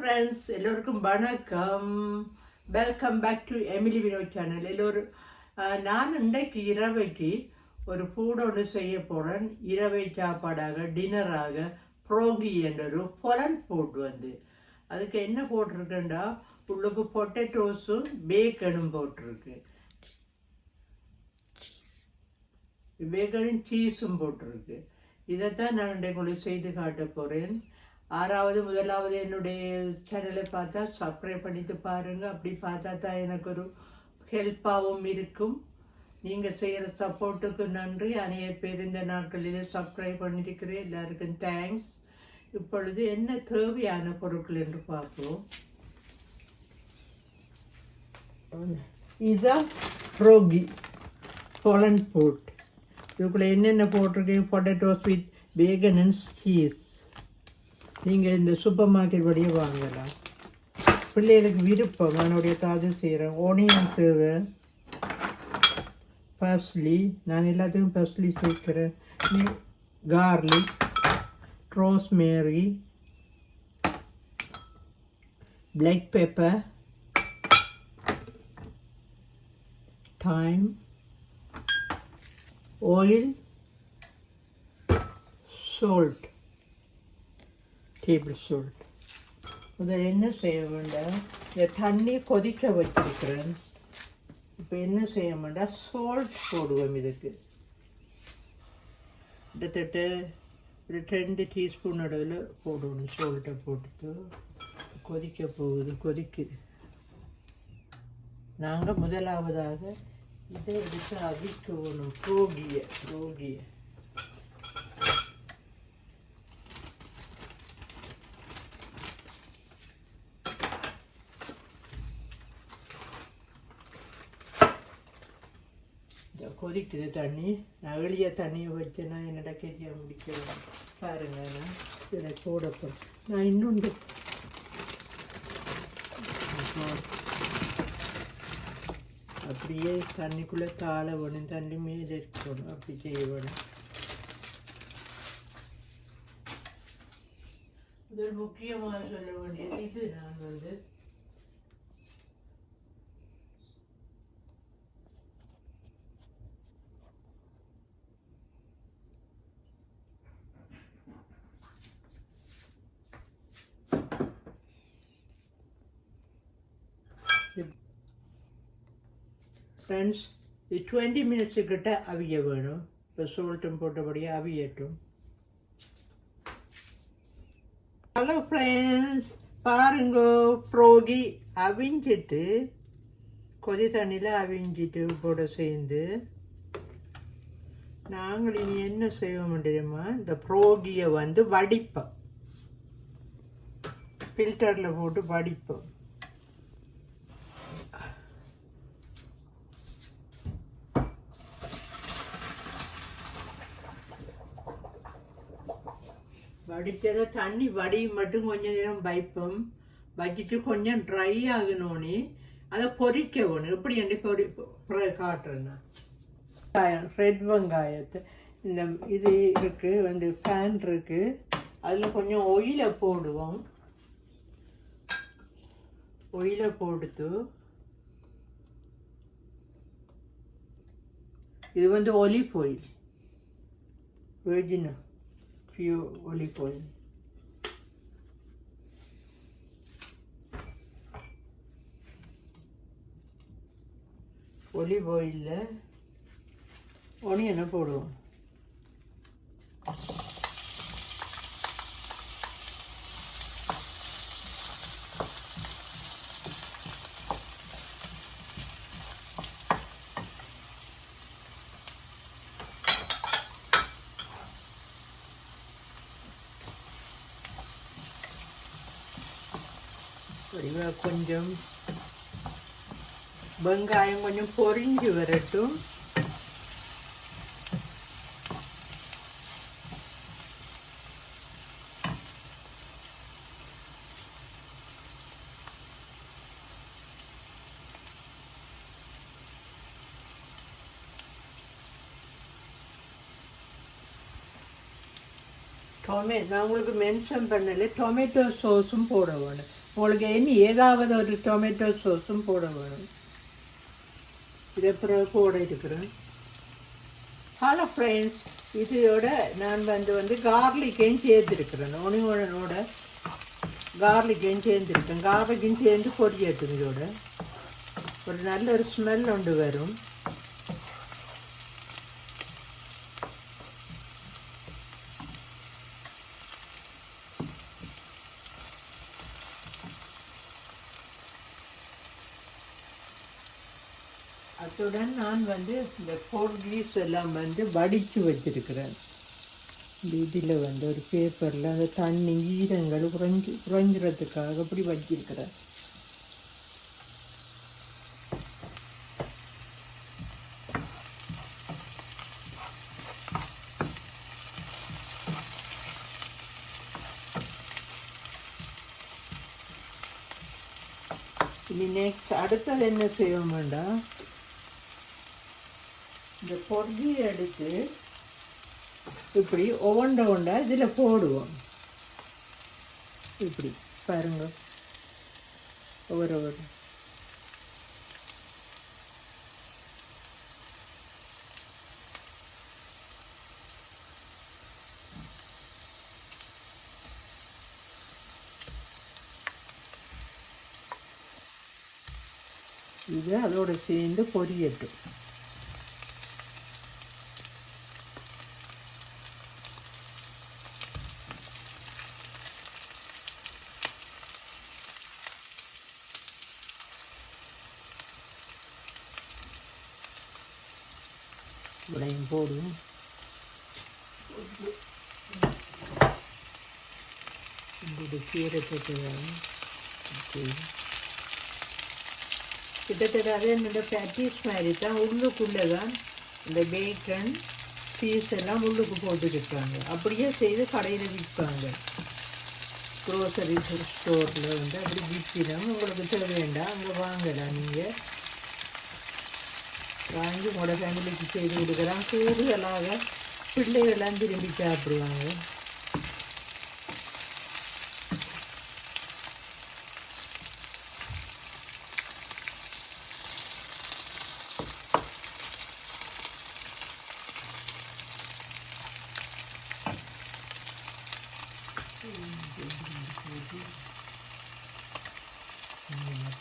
Friends எல்லோருக்கும் வணக்கம். Welcome back to Emily Vino channel எல்லோரும் நான் இன்றைக்கு இரவைக்கு ஒரு ஃபுட் ஒன்று செய்ய போகிறேன் இரவை சாப்பாடாக டின்னராக ப்ரோகி என்ற ஒரு பொலன் ஃபுட் வந்து. அதுக்கு என்ன போட்டிருக்குண்டா? உள்ளுக்கு பொட்டேட்டோஸும் பேக்கனும் போட்டிருக்கு. பேக்கனும் சீஸும் போட்டிருக்கு. இதைத்தான் நான் இன்றைக்கு உங்களுக்கு செய்து காட்ட போகிறேன் ஆறாவது முதலாவது என்னுடைய சேனலை பார்த்தா சப்ஸ்கிரைப் பண்ணிட்டு பாருங்க. அப்படி பார்த்தா தான் எனக்கு ஒரு ஹெல்ப்பாகவும் இருக்கும். நீங்கள் செய்கிற சப்போர்ட்டுக்கு நன்றி. அநேக பேர் இந்த நாட்களில் சப்ஸ்கிரைப் பண்ணியிருக்கிறேன் எல்லாருக்கும் தேங்க்ஸ் இப்பொழுது என்ன தேவையான பொருட்கள் என்று பார்ப்போம். இதுதான் ரோகி ஃபோலன் போட் இதுக்குள்ளே என்னென்ன போட்டிருக்கேன்? Potatoes with bacon and cheese நீங்கள் இந்த சூப்பர் மார்க்கெட் வழியே வாங்கலாம். பிள்ளைகளுக்கு விருப்பம் என்னுடைய தாது செய்கிறேன் ஒனியன் தேவை. பர்ஸ்லி நான் எல்லாத்துக்கும் பஸ்லி சேர்க்கிறேன். Garlic rosemary black pepper thyme oil salt. Table salt முதல்ல என்ன செய்ய வேண்டாம் இந்த தண்ணி கொதிக்க வச்சிருக்கிறேன் இப்போ என்ன செய்ய வேண்டாம் சால்ட் போடுவோம் இதுக்கு. கிட்டத்தட்ட ஒரு ரெண்டு டீஸ்பூன் அளவில் போடணும் சால்ட்டை போட்டு கொதிக்க போகுது கொதிக்குது. நாங்கள் முதலாவதாக இதை எடுத்து அவிக்கணும் ரோகிய ரோகிய. கொதிக்குது தண்ணி. நான் எளிய தண்ணியை வச்சேன்னா என்னடா கெதியாக முடிக்கிறேன் பாருங்க நான் இதை போடப்போம் நான் இன்னொன்று அப்படியே தண்ணிக்குள்ளே காலை வேணும் தண்ணி மேலே இருக்கணும். அப்படி செய்ய வேணும். இதில் முக்கியமாக சொல்ல வேண்டியது இது. நான் வந்து ஃப்ரெண்ட்ஸ் இது டுவெண்ட்டி மினிட்ஸு கிட்ட அவிய வேணும் இப்போ சோல்ட்டும் போட்டபடியே அவியட்டும் ஹலோ ஃப்ரெண்ட்ஸ் பாருங்க ப்ரோகி அவிஞ்சிட்டு கொதி தண்ணியில் அவிஞ்சிட்டு கூட சேர்ந்து நாங்கள் இனி என்ன செய்வோம் தெரியுமா இந்த ப்ரோகியை வந்து வடிப்போம் ஃபில்டரில் போட்டு வடிப்போம் வடித்ததை தண்ணி வடியும் மட்டும் கொஞ்ச நேரம் வைப்போம். வச்சிட்டு கொஞ்சம் ட்ரை ஆகணும்னு. அதை பொறிக்க வேணும் எப்படி என்று பொறி காட்டுறேன்னா. வெங்காயம் ரெட் வெங்காயத்தை. இந்த இது இருக்குது வந்து ஃபேன் இருக்குது அதில் கொஞ்சம் ஒயிலை போடுவோம். ஒயிலை போடுத்து இது வந்து ஒலி போயில் வெஜினா few olive oil. ஒலிவ் ஆயிலில் ஒனியனை போடுவோம் இவ கொஞ்சம் வெங்காயம் கொஞ்சம் பொறிஞ்சு வரட்டும். டொமே நான் உங்களுக்கு மென்ஷன் பண்ணல டொமேட்டோ சோஸும் போட வேணும் உங்களுக்கு ஏதாவது ஒரு டொமேட்டோ சோஸும் போட வேணும். இதை பிறகு போட இருக்கிறேன்? ஹலோ ஃப்ரெண்ட்ஸ் இதோட நான் வந்து வந்து கார்லிக்கையும் சேர்த்துருக்கிறேன்? ஒனியோட கார்லிக்கையும் சேர்ந்துருக்கேன் கார்லிக்கையும் சேர்ந்து பொரியட்டும் இதோட. ஒரு நல்ல ஒரு ஸ்மெல் ஒன்று வரும். அத்துடன் நான் வந்து இந்த போர்கீஸ் எல்லாம் வந்து வடித்து வச்சிருக்கிறேன். இதில் வந்து ஒரு பேப்பரில் அந்த தண்ணி ஈரங்கள் குறைஞ்சி குறைஞ்சிறதுக்காக அப்படி வச்சிருக்கிறேன். இனி நெக்ஸ்ட் அடுத்தது என்ன செய்வோம் வேண்டாம்? இந்த பொருளி எடுத்து இப்படி ஒவ்வொண்ட ஒன்றா இதில் போடுவோம். இப்படி பாருங்க. ஒவ்வொரு ஒரு. இது அதோட சேர்ந்து பொரியட்டும். இவ்வளையும் போடுவோம் இந்த கீரை போட்டுதான் கிட்டத்தட்ட அதே என்னோட பேட்டிஸ் மாதிரி தான் உள்ளுக்குள்ளே தான் இந்த பேக்கன் சீஸ் எல்லாம் உள்ளுக்கு போட்டுருக்காங்க அப்படியே செய்து கடையில் விற்பாங்க. க்ரோசரி ஸ்டோரில் வந்து அப்படி விற்கிறோம். உங்களுக்கு தேவையாண்டா அங்கே வாங்கலாம். நீங்கள் வாங்கி உங்களோட ஃபேமிலிக்கு செய்து கொடுக்குறேன் கூடுதலாக பிள்ளைகள்லாம் திரும்பி சாப்பிடுவாங்க.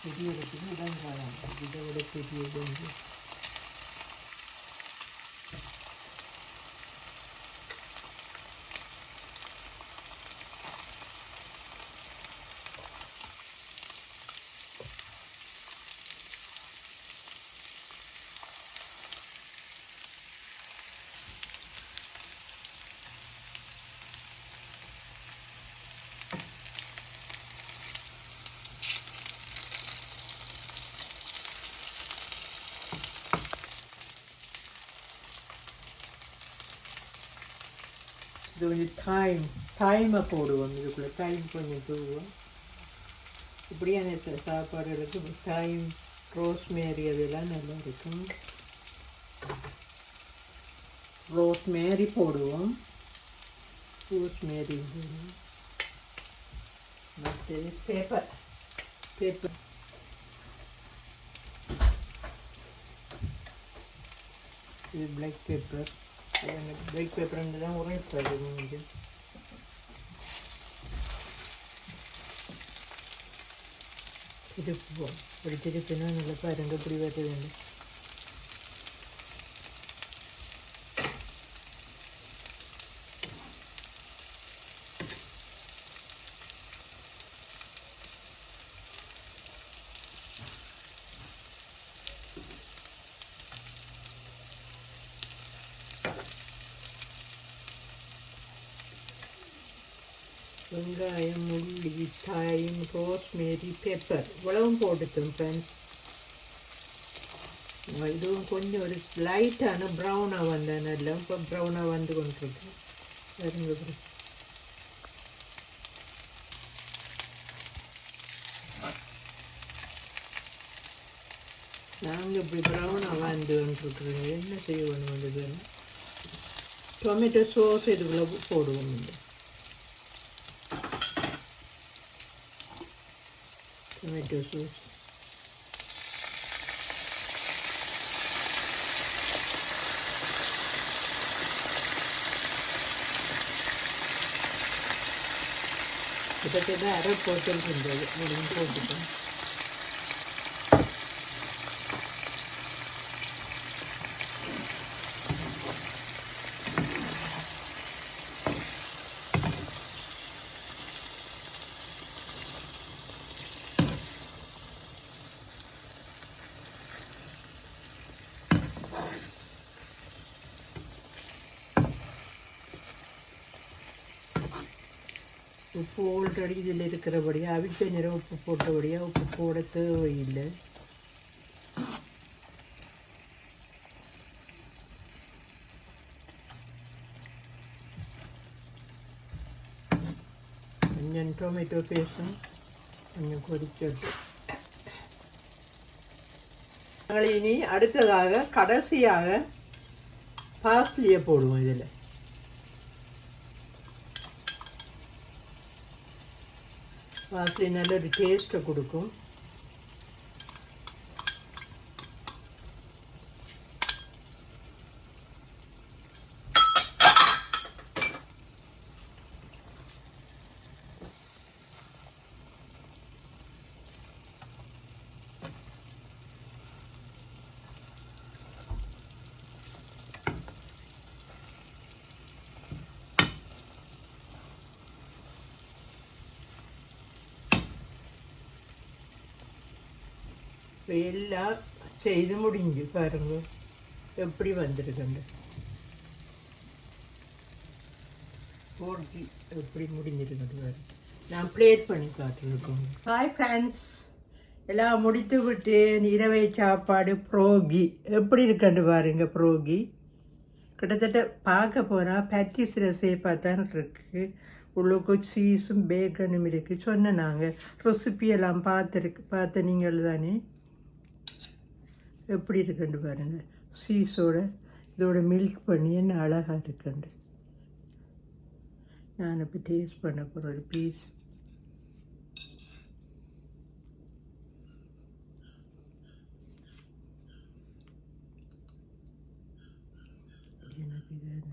பெரிய இடத்துக்கு இடம் காலம் இதை விட பெரியது இது கொஞ்சம் டைம் டைமை போடுவோம். இதுக்குள்ளே டைம் கொஞ்சம் தூவோம் இப்படியான ச- சாப்பாடுகளுக்கு டைம் ரோஸ்மேரி அதெல்லாம் நல்லா இருக்கும். ரோஸ்மேரி போடுவோம். ரோஸ்மேரி போடுவோம். மற்றது பேப்பர் பேப்பர் இது பிளாக் பேப்பர் பிளாக் பேப்பர் தான் உரைப்பது கொஞ்சம் திருப்புவோம் இப்படி திருப்பினா நல்லா பாருங்க இப்படி வருது வெங்காயம் உள்ளி தைம் ரோஸ்மேரி பெப்பர் இவ்வளவும் போட்டுத்தோம் ஃப்ரெண்ட்ஸ் இதுவும் கொஞ்சம் ஒரு லைட்டான ப்ரௌனாக வந்தேன் நல்லா இப்போ ப்ரௌனாக வந்து கொண்டிருக்கு. பாருங்க நாங்கள் இப்படி ப்ரௌனாக வந்து கொண்டிருக்கிறோங்க என்ன செய்யணும் வந்து டொமேட்டோ சோஸ் இதுக்குள்ள போடுவோம். இந்த tomato ഇതൊക്കെ ഇത് അര പോട്ടും കൊണ്ടുപോയി മുഴുവൻ പോട്ടിട്ട് உப்பு ஆல்ரெடி இதில் இருக்கிறபடியாக அவிச்ச நிறம் உப்பு போட்டபடியாக உப்பு போட தேவையில்லை. கொஞ்சம் டொமேட்டோ பேஸ்டும் கொஞ்சம் கொதிக்கட்டும். நாங்கள் இனி அடுத்ததாக கடைசியாக பாஸ்லியை போடுவோம் இதில். வாசனை நல்ல ஒரு டேஸ்ட்டை கொடுக்கும். இப்போ எல்லாம் செய்து முடிஞ்சு பாருங்க எப்படி வந்திருக்குண்டு போட்டி எப்படி முடிஞ்சிருக்குது பாருங்க நான் பிளேட் பண்ணி காட்டிருக்கோம் ஹாய் ஃப்ரெண்ட்ஸ் எல்லாம் முடித்து விட்டு இரவை சாப்பாடு புரோகி எப்படி இருக்குன்னு பாருங்க புரோகி கிட்டத்தட்ட பார்க்க போனால் பேட்டிஸில் சேஃபாக தான் இருக்குது உள்ளுக்கு சீஸும் பேக்கனும் இருக்குது சொன்ன நாங்கள் ரெசிபி எல்லாம் பார்த்துருக்கு பார்த்த நீங்கள் தானே எப்படி இருக்குன்னு பாருங்கள் சீஸோட இதோட மில்க் பண்ணி என்ன அழகாக இருக்குண்டு நான் இப்போ டேஸ்ட் பண்ண போகிற ஒரு பீஸ் எனக்கு இது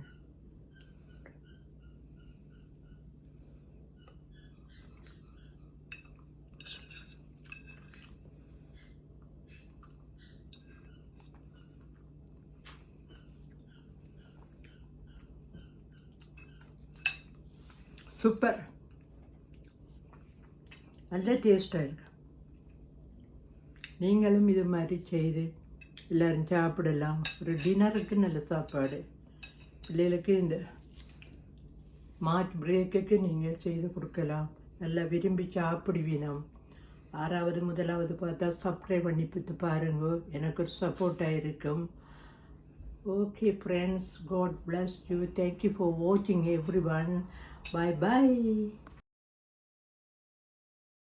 சூப்பர் நல்ல டேஸ்ட்டாக இருக்கு. நீங்களும் இது மாதிரி செய்து எல்லோரும் சாப்பிடலாம். ஒரு டின்னருக்கு நல்ல சாப்பாடு. பிள்ளைகளுக்கு இந்த மார்ச் பிரேக்குக்கு நீங்கள் செய்து கொடுக்கலாம். நல்லா விரும்பி சாப்பிடுவீனம். ஆறாவது முதலாவது பார்த்தா சப்ஸ்கிரைப் பண்ணி பார்த்து பாருங்க. எனக்கு ஒரு சப்போர்ட்டாக இருக்கும். Okay friends god bless you thank you for வாட்சிங் எவ்ரி ஒன் Bye-bye.